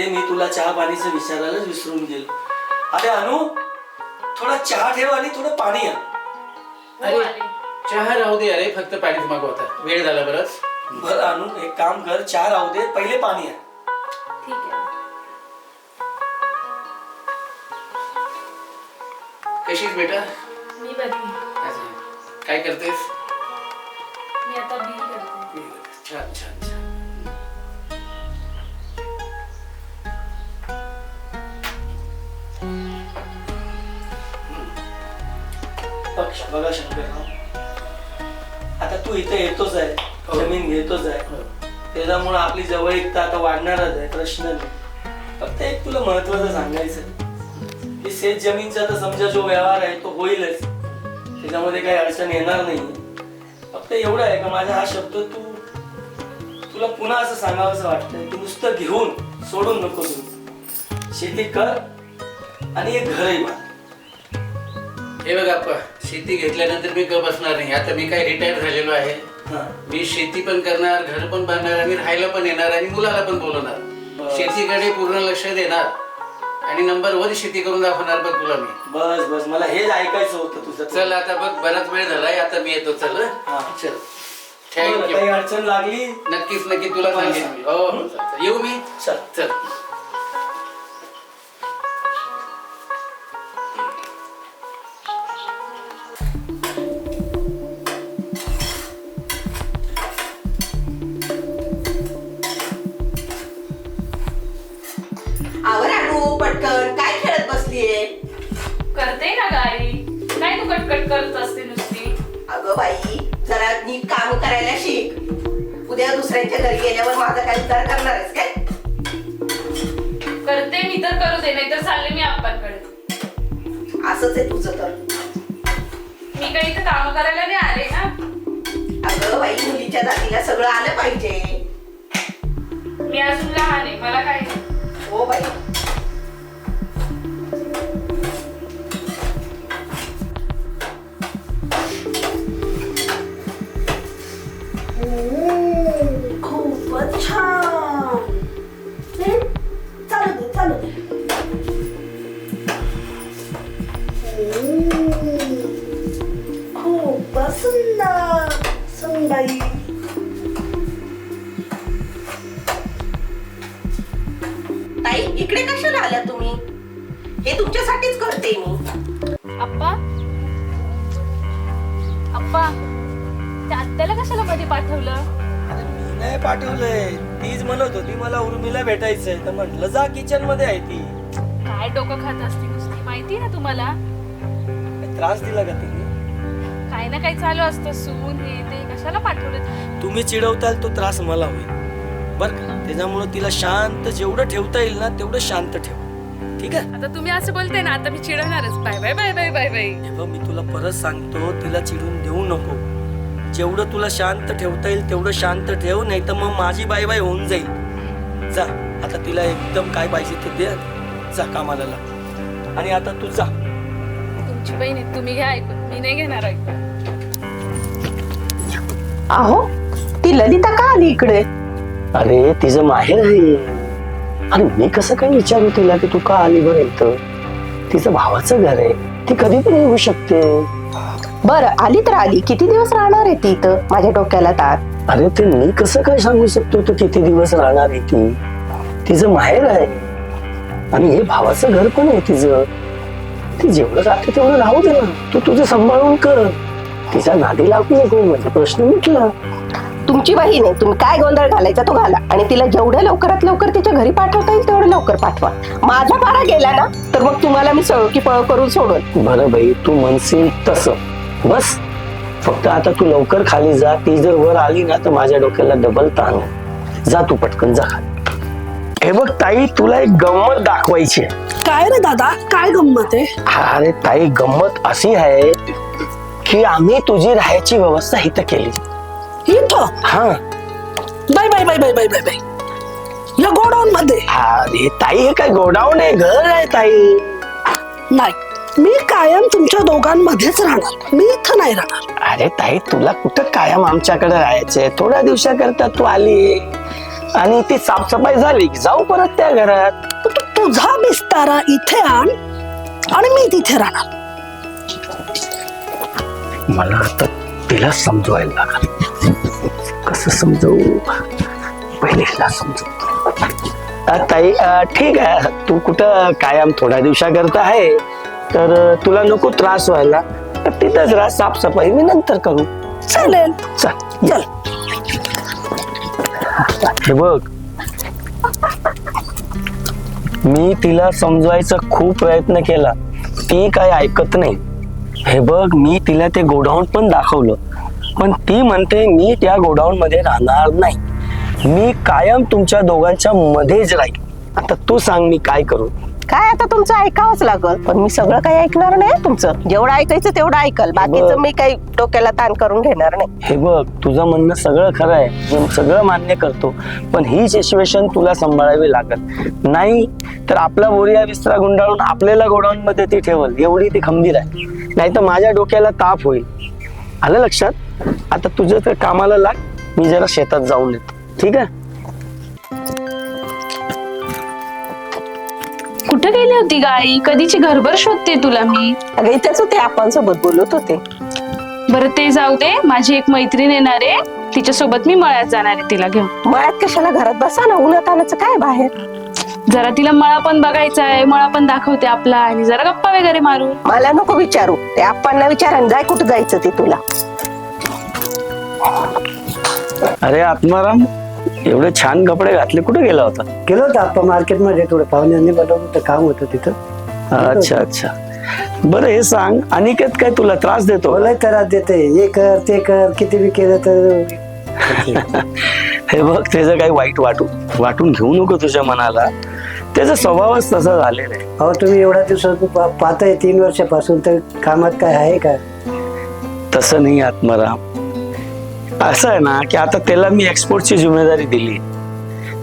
मध्ये मी तुला चहा पाणीचं विचारायलाच विसरून गेलो. अरे अनु थोडा चहा ठेव आणि थोडं पाणी आण. हो, अरे. चहा राहू दे अरे फक्त पाणीच मागवता वेळ झाला बरंच. बरं अनु एक काम कर चहा राहू दे पहिले पाणी आण. ठीक आहे. कशीच बेटा? मी अच्छा. काय करतेस? मी आता बी करते. छान छान. बघा शंकरराव आता तू इथे येतोच आहे हो. जमीन घेतोच आहे. हो. त्याच्यामुळे आपली जवळीकता आता वाढणारच आहे प्रश्न नाही. फक्त एक तुला महत्वाचं सांगायचं. की शेत जमीनचा तर समजा जो व्यवहार आहे तो होईलच. त्याच्यामध्ये काही अडचण येणार नाही. फक्त एवढं आहे का माझा हा शब्द तू तुला पुन्हा असं सांगावंसं वाटतंय की नुसतं घेऊन सोडून नको तू शेती कर आणि एक घरही बांध हे बघ शेती घेतल्यानंतर मी गप बसणार नाही. आता मी काय रिटायर झालेलो आहे. मी शेती पण करणार घर पण बांधणार आणि राहायला पण येणार आणि मुलाला पण बोलवणार. शेतीकडे पूर्ण लक्ष देणार आणि नंबर वन शेती करून दाखवणार बघ तुला मी. बस बस. मला हेच ऐकायचं होतं तुझं. चल आता बघ बराच वेळ झालाय. आता मी येतो. चल. चल. थँक्यू अडचण लागली? नक्कीच नक्की तुला सांगेन मी. हो हो. येऊ मी? चल. चल. पटकन काय खेळत बसलीये? करते ना गाई काय तू कटकट करत असते नुसती? अगं बाई जरा नीट काम करायला शिक. उद्या दुसऱ्यांच्या घरी गेल्यावर माझा काय उद्धार करणार आहेस काय? करते मी तर करू दे नाही तर चालले मी आप्पांकडे. असंच आहे तुझं तर. मी काही इथं काम करायला नाही आले ना. अगं बाई मुलीच्या जातीला सगळं आलं पाहिजे. मी अजून लहान आहे मला काय नाही. हो बाई. सुंदरी ताई इकडे कशाला आल्या तुम्ही? हे तुमच्यासाठीच करते मी. आप्पा आप्पा त्या आत्याला कशाला मध्ये पाठवलं? अरे मी नाही पाठवलंय. तीच म्हणत होती मला उर्मिला भेटायचंय. तर म्हटलं जा किचनमध्ये आहे ती. काय डोकं खात असते नुसती? माहिती ना तुम्हाला? त्रास दिला का तिने? काही ना काही चालू असतं सून हे ते कशाला पाठवलं? तुम्ही चिडवताल तो त्रास मला होईल. बर का? त्याच्यामुळे तिला शांत जेवढं ठेवता येईल ना तेवढं शांत ठेव. ठीक आहे? आता तुम्ही असं बोलताय ना आता मी चिडवणारच bye bye bye bye bye bye. हे बघ मी तुला परत सांगतो तिला चिडून देऊ नको. जेवढं तुला शांत ठेवता येईल तेवढं शांत ठेव नाही तर मग माझी बाय बाय होऊन जाईल. जा आता तिला एकदम काय पाहिजे ते दे. जा कामाला लाग. आणि आता तू जा. तुमची बहीण आहे, तुम्ही घ्या ऐकून. मी नाही घेणार ऐकून. अहो ती ललिता का आली इकडे? अरे तिचं माहेर आहे. अरे मी कसं काय विचारू तिला की तू का आली बरं इथं? तिचं भावाचं घर आहे. ती कधी पण येऊ शकते. बर आली तर आली. किती दिवस राहणार आहे ती इथं? माझ्या डोक्याला तार अरे ते मी कसं काय सांगू शकतो तू किती दिवस राहणार आहे ती? तिचं माहेर आहे. आणि हे भावाचं घर पण आहे तिचं. ती जेवढं राहते तेवढं राहू दे ना. तू तुझं सांभाळून कर. तिच्या नादी लागू नको म्हणजे प्रश्न मिटला. तुमची बहीण आहे तुम्ही काय गोंधळ घालायचा तो घाला. आणि तिला जेवढ्या लवकरात लवकर तिच्या घरी पाठवता येईल तेवढं लवकर पाठवा. माझा पारा गेला ना तर मग तुम्हाला मी सळो की पळ करून सोडून. बरं बाई तू म्हणशील तसं. बस. फक्त आता तू लवकर खाली जा. ती जर वर आली ना तर माझ्या डोक्याला डबल ताण. जा तू पटकन जा हे बघ ताई तुला एक गंमत दाखवायची आहे. काय रे दादा? काय गंमत आहे? अरे ताई गंमत अशी आहे की आम्ही तुझी राहायची व्यवस्था इथं केली. इथं? हा. Bye bye bye bye bye bye bye या गोडाऊन मध्ये अरे ताई हे काय गोडाऊन आहे? घर आहे ताई. नाही मी कायम तुमच्या दोघांमध्येच राहणार. मी इथं नाही राहणार. अरे ताई तुला कुठं कायम आमच्याकडे राहायचंय? थोड्या दिवसाकरता तू आली. आणि ती साफसफाई झाली जाऊ परत त्या घरात. तू तुझा बिस्तारा इथे आण आणि मी तिथे राहणार. मला आता तिला समजवायला लागल. कसं समजवू? पहिले हिला समजवतो ताई ठीक आहे. तू कुठं कायम थोड्या दिवसाकरता आहे तर तुला नको त्रास व्हायला. तर तिथंच राहा साफसफाई मी नंतर करू. चालेल. चल चल. हे बघ. मी तिला समजवायचा खूप प्रयत्न केला. ती काय ऐकत नाही. हे बघ मी तिला ते गोडाऊन पण दाखवलं. पण ती म्हणते मी त्या गोडाऊन मध्ये राहणार नाही. मी कायम तुमच्या दोघांच्या मध्येच राहील आता तू सांग मी काय करू. काय आता तुमचं ऐकावंच लागल? पण मी सगळं काही ऐकणार नाही तुमचं. जेवढं ऐकायचं तेवढं ऐकल. बाकीचं. मी काही डोक्याला ताण करून घेणार नाही. हे बघ तुझं म्हणणं सगळं खरं आहे. मी सगळं मान्य करतो. पण ही सिच्युएशन तुला सांभाळावी लागत नाही तर आपला बोरिया विस्तारा गुंडाळून आपल्याला गोडाऊन मध्ये ती ठेवल. एवढी ती खंबीर आहे. नाही तर माझ्या डोक्याला ताप होईल. आलं लक्षात? आता तुझं तर कामाला लाग. मी जरा शेतात जाऊन येतो. ठीक आहे? कुठं गेली होती गाई? कधीची घरभर शोधते तुला मी? अगं इथेच होते आपण सोबत बोलत होते. बरं ते जाऊ दे. माझी एक मैत्रीण येणार आहे. तिच्यासोबत मी मळ्यात जाणार आहे तिला घेऊन. मळ्यात कशाला? घरात बसा ना उन्हात आणायचं काय बाहेर? जरा तिला मळा पण बघायचा आहे. मळा पण दाखवते आपला आणि जरा गप्पा वगैरे मारू मला नको विचारू. ते आप्पांना विचार आणि जाय कुठं जायचं ते तुला. अरे आत्माराम एवढे छान कपडे घातले. कुठे गेला होता? गेलो होतो आपण मार्केटमध्ये थोडं पाहुण्यांनी बोलवलं होतं काम होतं तिथं. अच्छा अच्छा. बरं हे सांग. अनिकेत काय तुला त्रास देतो बोलाय त्रास देते हे कर ते कर किती बी केलं तर. हे बघ त्याचं काही वाईट वाटू वाटून घेऊ नको तुझ्या मनाला. त्याचा स्वभावच तसा झालेला आहे. अहो तुम्ही एवढ्या दिवसात पाहताय तीन वर्षापासून तर कामात काय आहे का? तसं नाही आत्माराम असं आहे ना की आता त्याला मी एक्सपोर्टची जिम्मेदारी दिली.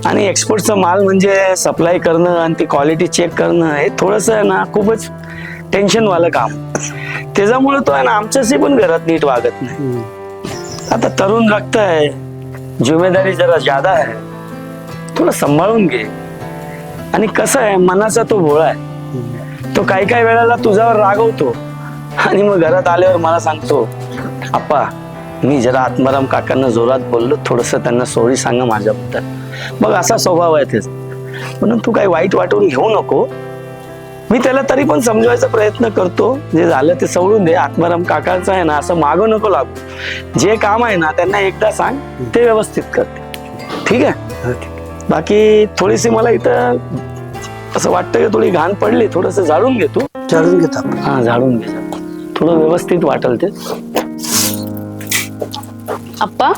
आणि एक्सपोर्टचा माल म्हणजे सप्लाय करणं आणि ती क्वालिटी चेक करणं हे थोडंसं आहे ना खूपच टेन्शनवालं काम. त्याच्यामुळे तो आहे ना आमच्याशी पण घरात नीट वागत नाही. आता तरुण रक्त आहे जिम्मेदारी जरा ज्यादा आहे थोडं सांभाळून घे. आणि कसं आहे मनाचा तो भोळा आहे. तो काही काही वेळेला तुझ्यावर रागवतो आणि मग घरात आल्यावर मला सांगतो आप्पा मी जरा आत्माराम काकांना जोरात बोललो थोडस त्यांना सॉरी सांगा माझ्याबद्दल. मग असा स्वभाव आहे त्याचा म्हणून तू काही वाईट वाटून घेऊ नको. मी त्याला तरी पण समजवायचा प्रयत्न करतो. जे झालं ते सोडून दे. आत्माराम काकाचं आहे ना असं मागं नको लागू. जे काम आहे ना त्यांना एकदा सांग ते व्यवस्थित करते ठीक आहे. बाकी थोडीशी मला इथं असं वाटतं की थोडी घाण पडली थोडस झाडून घे तू. चढून घेतो हा झाडून घे. थोडं व्यवस्थित वाटेल ते. आप्पा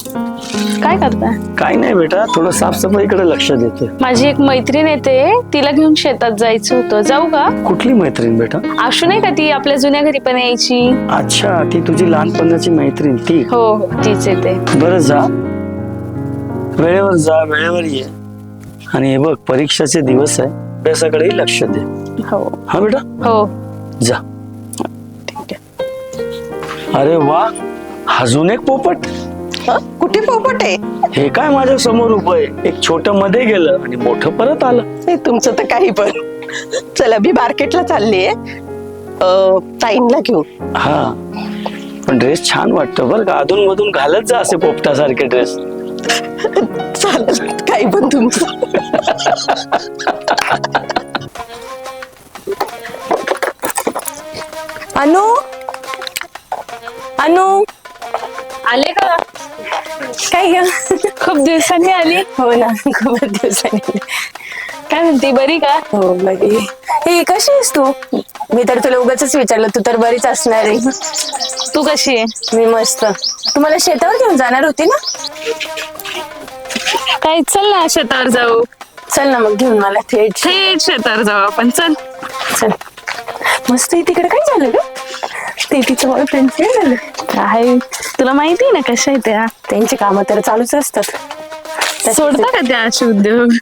काय करताय काय नाही बेटा थोडं साफसफाईकडे लक्ष देतोय माझी एक मैत्रीण येते तिला घेऊन शेतात जायचं होतं. जाऊ का? कुठली मैत्रीण बेटा? आशू नाही का ती आपल्या जुन्या घरी पण यायची? अच्छा ती तुझी लहानपणाची मैत्रीण ती? हो हो तीच येते. बरं जा. वेळेवर जा वेळेवर ये. आणि हे बघ परीक्षाचे दिवस आहे. अभ्यासाकडेही लक्ष दे. हो. हा बेटा? हो. जा. ठीक आहे. अरे वा अजून एक पोपट? हं? कुठे पोपट आहे? हे काय माझ्यासमोर उभं आहे? एक छोटमध्ये गेलं आणि मोठं परत आलं. हे तुमचं तर काही पण. चला मी मार्केटला चालली आहे ताईंला घेऊन. हा. पण ड्रेस छान वाटतं बरं का? अधून मधून घालत जा असे पोपटासारखे ड्रेस चालेल काही पण तुमचं. दिवसांनी आली? हो ना. खूप दिवसांनी काय म्हणते बरी का? हो बरी. हे कशी आहेस तू? मी तर तुला उगाच विचारलं तू तर बरीच असणार आहे. तू कशी आहे? मी मस्त. तुम्हाला शेतावर घेऊन जाणार होती ना? काय चल ना शेतावर जाऊ. चल ना मग घेऊन मला थेट. थेट शेतावर जाऊ आपण चल. चल. मस्त आहे तिकडे. काय झालं ग? ते तिचं बॉयफ्रेंड काय झालं. काय तुला माहिती आहे ना कशा आहे त्या? त्यांची कामं तर चालूच असतात. सोडता का त्या अशी उद्योग